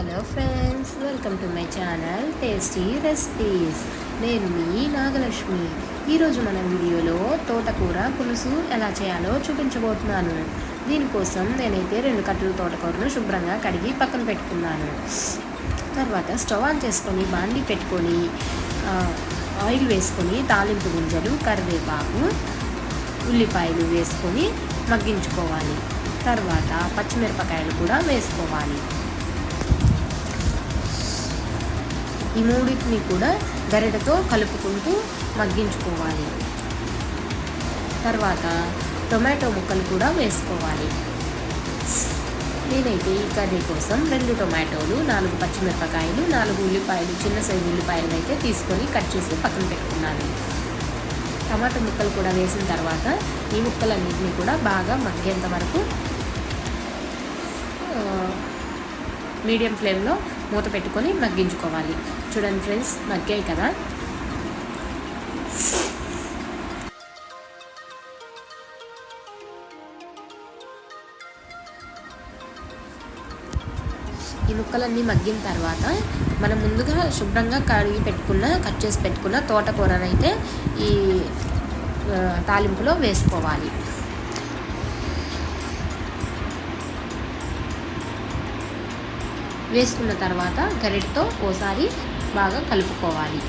Hello friends welcome to my channel tasty recipes. నేను మీ నాగలక్ష్మి. ఈరోజు మన వీడియోలో తోటకూర పులుసు ఎలా చేయాలో చూపించబోతున్నాను. దీనికోసం నేనైతే రెండు కట్టలు తోటకూరను శుభ్రంగా కడిగి పక్కన పెట్టుకున్నాను. తర్వాత స్టవ్ ఆన్ చేసుకొని బాండి పెట్టుకొని ఆయిల్ వేసుకొని తాలింపు గింజలు కరివేపాకు ఉల్లిపాయలు వేసుకొని మగ్గించుకోవాలి. తర్వాత పచ్చిమిరపకాయలు కూడా వేసుకోవాలి. ఈ మూడింటిని కూడా గరిటతో కలుపుకుంటూ మగ్గించుకోవాలి. తర్వాత టొమాటో ముక్కలు కూడా వేసుకోవాలి. నేనైతే ఈ కర్రీ కోసం రెండు టొమాటోలు నాలుగు పచ్చిమిరపకాయలు నాలుగు ఉల్లిపాయలు చిన్న సైజు ఉల్లిపాయలు అయితే తీసుకొని కట్ చేసి పక్కన పెట్టుకున్నాను. టమాటో ముక్కలు కూడా వేసిన తర్వాత ఈ ముక్కలన్నింటినీ కూడా బాగా మగ్గేంత వరకు మీడియం ఫ్లేమ్లో మూత పెట్టుకొని మగ్గించుకోవాలి. చూడండి ఫ్రెండ్స్ మగ్గాయి కదా? ఈ ముక్కలన్నీ మగ్గిన తర్వాత మనం ముందుగా శుభ్రంగా కడిగి పెట్టుకున్న కట్ చేసి పెట్టుకున్న తోటకూరనైతే ఈ తాలింపులో వేసుకోవాలి. వేసుకున్న తర్వాత గరిటతో ఓసారి బాగా కలుపుకోవాలి.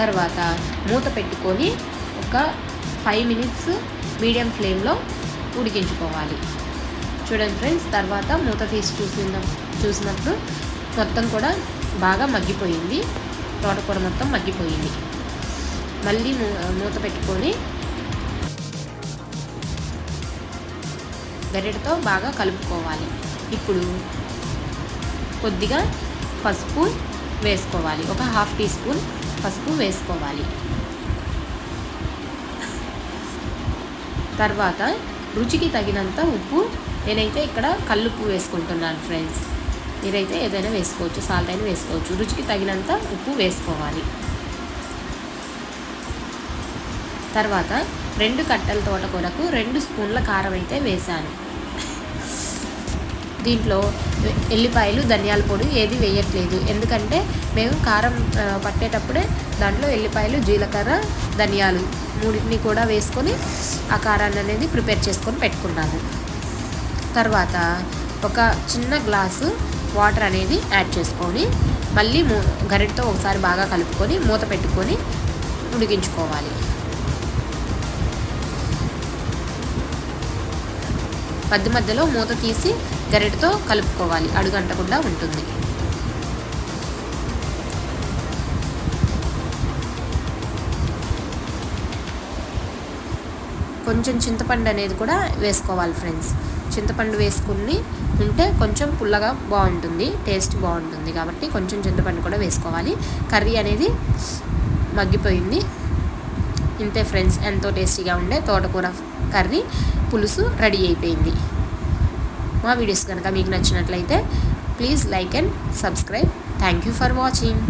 తర్వాత మూత పెట్టుకొని ఒక ఫైవ్ మినిట్స్ మీడియం ఫ్లేమ్లో ఉడికించుకోవాలి. చూడండి ఫ్రెండ్స్ తర్వాత మూత తీసి చూసిన చూసినప్పుడు మొత్తం కూడా బాగా మగ్గిపోయింది. తోటకూర మొత్తం మగ్గిపోయింది. మళ్ళీ మూత పెట్టుకొని గరిటతో బాగా కలుపుకోవాలి. ఇప్పుడు కొద్దిగా పసుపు వేసుకోవాలి. ఒక హాఫ్ టీ స్పూన్ పసుపు వేసుకోవాలి. తర్వాత రుచికి తగినంత ఉప్పు. నేనైతే ఇక్కడ కల్లుప్పు వేసుకుంటున్నాను ఫ్రెండ్స్. మీరైతే ఏదైనా వేసుకోవచ్చు సాల్ట్ అయినా వేసుకోవచ్చు. రుచికి తగినంత ఉప్పు వేసుకోవాలి. తర్వాత రెండు కట్టెల తోటకూరకు రెండు స్పూన్ల కారం అయితే వేశాను. దీంట్లో ఎల్లిపాయలు ధనియాల పొడి ఏది వేయట్లేదు. ఎందుకంటే మేము కారం పట్టేటప్పుడే దాంట్లో ఎల్లిపాయలు జీలకర్ర ధనియాలు మూడింటిని కూడా వేసుకొని ఆ కారాన్ని అనేది ప్రిపేర్ చేసుకొని పెట్టుకున్నాను తర్వాత ఒక చిన్న గ్లాసు వాటర్ అనేది యాడ్ చేసుకొని మళ్ళీ మూ గరిటతో ఒకసారి బాగా కలుపుకొని మూత పెట్టుకొని ఉడికించుకోవాలి. మధ్య మధ్యలో మూత తీసి గరిటతో కలుపుకోవాలి. అడుగంటకుండా ఉంటుంది. కొంచెం చింతపండు అనేది కూడా వేసుకోవాలి ఫ్రెండ్స్. చింతపండు వేసుకుని ఉంటే కొంచెం పుల్లగా బాగుంటుంది. టేస్ట్ బాగుంటుంది కాబట్టి కొంచెం చింతపండు కూడా వేసుకోవాలి. కర్రీ అనేది మగ్గిపోయింది. ఇంతే ఫ్రెండ్స్ ఎంతో టేస్టీగా ఉండే తోటకూర కర్రీ పులుసు రెడీ అయిపోయింది. మా వీడియోస్ కనుక మీకు నచ్చినట్లయితే please like and subscribe. Thank you for watching